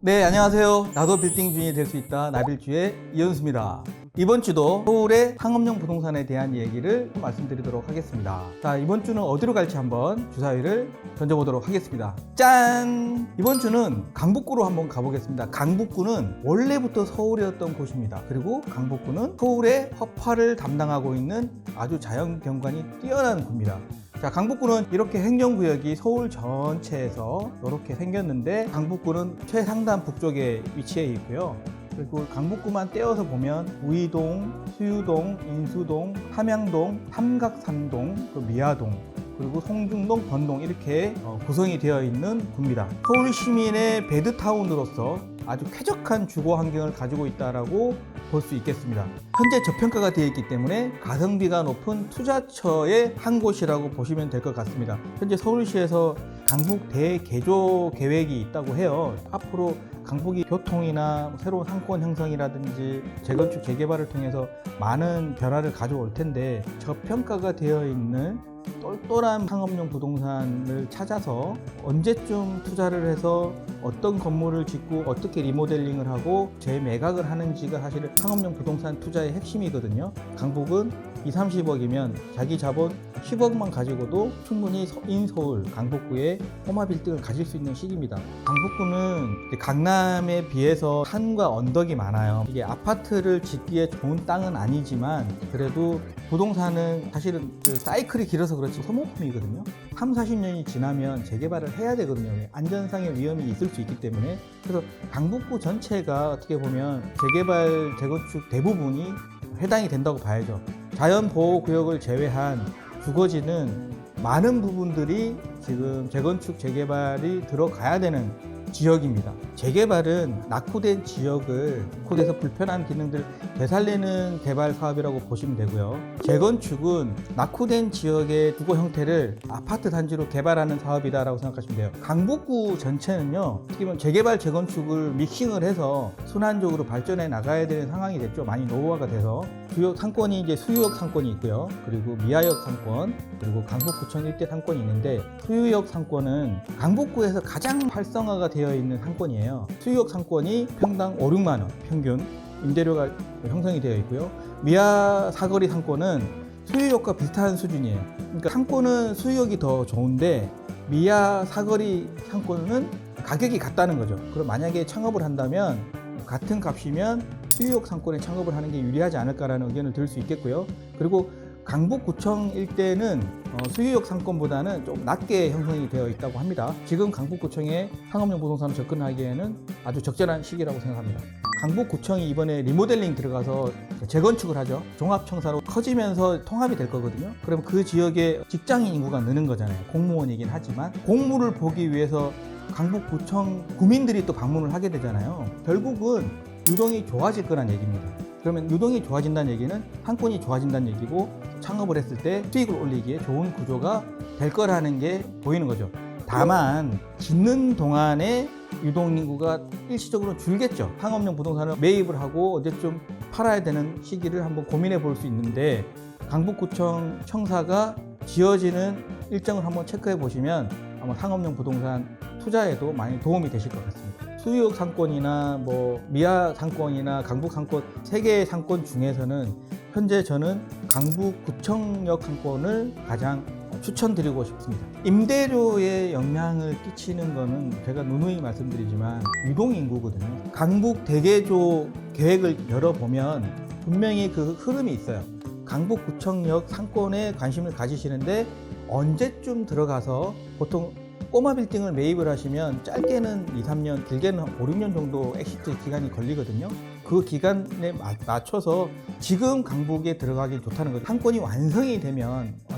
네, 안녕하세요. 나도 빌딩 주인이 될 수 있다. 나빌주의 이현수입니다. 이번 주도 서울의 상업용 부동산에 대한 얘기를 말씀드리도록 하겠습니다. 자, 이번 주는 어디로 갈지 한번 주사위를 던져보도록 하겠습니다. 짠! 이번 주는 강북구로 한번 가보겠습니다. 강북구는 원래부터 서울이었던 곳입니다. 그리고 강북구는 서울의 허파를 담당하고 있는 아주 자연 경관이 뛰어난 구입니다. 자, 강북구는 이렇게 행정구역이 서울 전체에서 이렇게 생겼는데 강북구는 최상단 북쪽에 위치해 있고요. 그리고 강북구만 떼어서 보면 우이동, 수유동, 인수동, 함양동, 삼각산동, 또 미아동, 그리고 송중동, 번동 이렇게 어, 구성이 되어 있는 구입니다. 서울 시민의 베드타운으로서 아주 쾌적한 주거 환경을 가지고 있다라고 볼 수 있겠습니다. 현재 저평가가 되어 있기 때문에 가성비가 높은 투자처의 한 곳이라고 보시면 될 것 같습니다. 현재 서울시에서 강북 대개조 계획이 있다고 해요. 앞으로 강북이 교통이나 새로운 상권 형성이라든지 재건축 재개발을 통해서 많은 변화를 가져올 텐데 저평가가 되어 있는 똘똘한 상업용 부동산을 찾아서 언제쯤 투자를 해서 어떤 건물을 짓고 어떻게 리모델링을 하고 재매각을 하는지가 사실은 상업용 부동산 투자의 핵심이거든요. 강북은 2, 30억이면 자기 자본 10억만 가지고도 충분히 서- 인 서울, 강북구에 꼬마 빌딩을 가질 수 있는 시기입니다. 강북구는 강남에 비해서 산과 언덕이 많아요. 이게 아파트를 짓기에 좋은 땅은 아니지만 그래도 부동산은 사실은 그 사이클이 길어서 그렇지 소모품이거든요. 3, 40년이 지나면 재개발을 해야 되거든요. 안전상의 위험이 있을 수 있기 때문에. 그래서 강북구 전체가 어떻게 보면 재개발, 재건축 대부분이 해당이 된다고 봐야죠. 자연 보호 구역을 제외한 주거지는 많은 부분들이 지금 재건축, 재개발이 들어가야 되는 지역입니다. 재개발은 낙후된 지역을 낙후돼서 불편한 기능들 되살리는 개발 사업이라고 보시면 되고요. 재건축은 낙후된 지역의 주거 형태를 아파트 단지로 개발하는 사업이다라고 생각하시면 돼요. 강북구 전체는요, 어떻게 보면 재개발, 재건축을 믹싱을 해서 순환적으로 발전해 나가야 되는 상황이 됐죠. 많이 노후화가 돼서 주요 상권이 이제 수유역 상권이 있고요. 그리고 미아역 상권, 그리고 강북구청 일대 상권이 있는데 수유역 상권은 강북구에서 가장 활성화가 되어 있는 상권이에요. 수유역 상권이 평당 5, 6만 원 평균 임대료가 형성이 되어 있고요. 미아 사거리 상권은 수유역과 비슷한 수준이에요. 그러니까 상권은 수유역이 더 좋은데 미아 사거리 상권은 가격이 같다는 거죠. 그럼 만약에 창업을 한다면 같은 값이면 수유역 상권에 창업을 하는 게 유리하지 않을까라는 의견을 들 수 있겠고요. 그리고 강북구청 일대는 어, 수유역 상권보다는 좀 낮게 형성이 되어 있다고 합니다. 지금 강북구청에 상업용 부동산을 접근하기에는 아주 적절한 시기라고 생각합니다. 강북구청이 이번에 리모델링 들어가서 재건축을 하죠. 종합청사로 커지면서 통합이 될 거거든요. 그럼 그 지역에 직장인 인구가 느는 거잖아요. 공무원이긴 하지만 공무를 보기 위해서 강북구청 구민들이 또 방문을 하게 되잖아요. 결국은 유동이 좋아질 거란 얘기입니다. 그러면 유동이 좋아진다는 얘기는 상권이 좋아진다는 얘기고 창업을 했을 때 수익을 올리기에 좋은 구조가 될 거라는 게 보이는 거죠. 다만 짓는 동안에 유동 인구가 일시적으로 줄겠죠. 상업용 부동산을 매입을 하고 언제쯤 팔아야 되는 시기를 한번 고민해 볼 수 있는데 강북구청 청사가 지어지는 일정을 한번 체크해 보시면 아마 상업용 부동산 투자에도 많이 도움이 되실 것 같습니다. 수유역 상권이나 뭐 미아 상권이나 강북 상권 세 개의 상권 중에서는 현재 저는 강북 구청역 상권을 가장 추천드리고 싶습니다. 임대료에 영향을 끼치는 거는 제가 누누이 말씀드리지만 유동 인구거든요. 강북 대개조 계획을 열어보면 분명히 그 흐름이 있어요. 강북구청역 상권에 관심을 가지시는데 언제쯤 들어가서 보통 꼬마 빌딩을 매입을 하시면 짧게는 2, 3년, 길게는 5, 6년 정도 엑시트 기간이 걸리거든요. 그 기간에 마- 맞춰서 지금 강북에 들어가기 좋다는 거죠. 상권이 완성이 되면 어,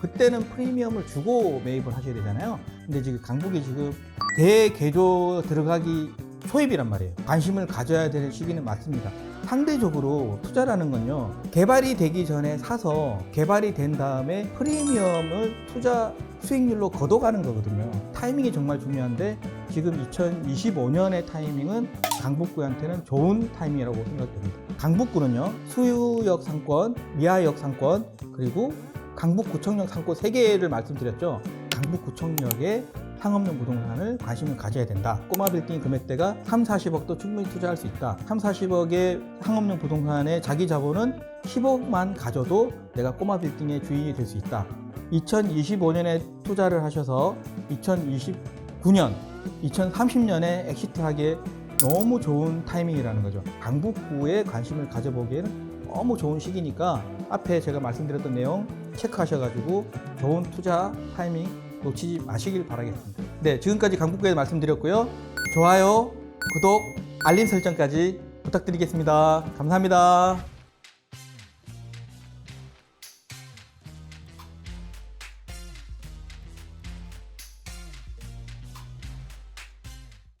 그때는 프리미엄을 주고 매입을 하셔야 되잖아요. 근데 지금 강북이 지금 대개조 들어가기 초입이란 말이에요. 관심을 가져야 되는 시기는 맞습니다. 상대적으로 투자라는 건요, 개발이 되기 전에 사서 개발이 된 다음에 프리미엄을 투자 수익률로 걷어가는 거거든요. 타이밍이 정말 중요한데 지금 2025년의 타이밍은 강북구한테는 좋은 타이밍이라고 생각됩니다. 강북구는요, 수유역 상권, 미아역 상권, 그리고 강북구청역 상권 3개를 말씀드렸죠. 강북구청역에 상업용 부동산을 관심을 가져야 된다. 꼬마 빌딩 금액대가 3, 40억도 충분히 투자할 수 있다. 3, 40억의 상업용 부동산의 자기 자본은 10억만 가져도 내가 꼬마 빌딩의 주인이 될 수 있다. 2025년에 투자를 하셔서 2029년, 2030년에 엑시트하기에 너무 좋은 타이밍이라는 거죠. 강북구에 관심을 가져보기에는 너무 좋은 시기니까 앞에 제가 말씀드렸던 내용 체크하셔가지고 좋은 투자 타이밍 놓치지 마시길 바라겠습니다. 네, 지금까지 강북구에 말씀드렸고요. 좋아요, 구독, 알림 설정까지 부탁드리겠습니다. 감사합니다.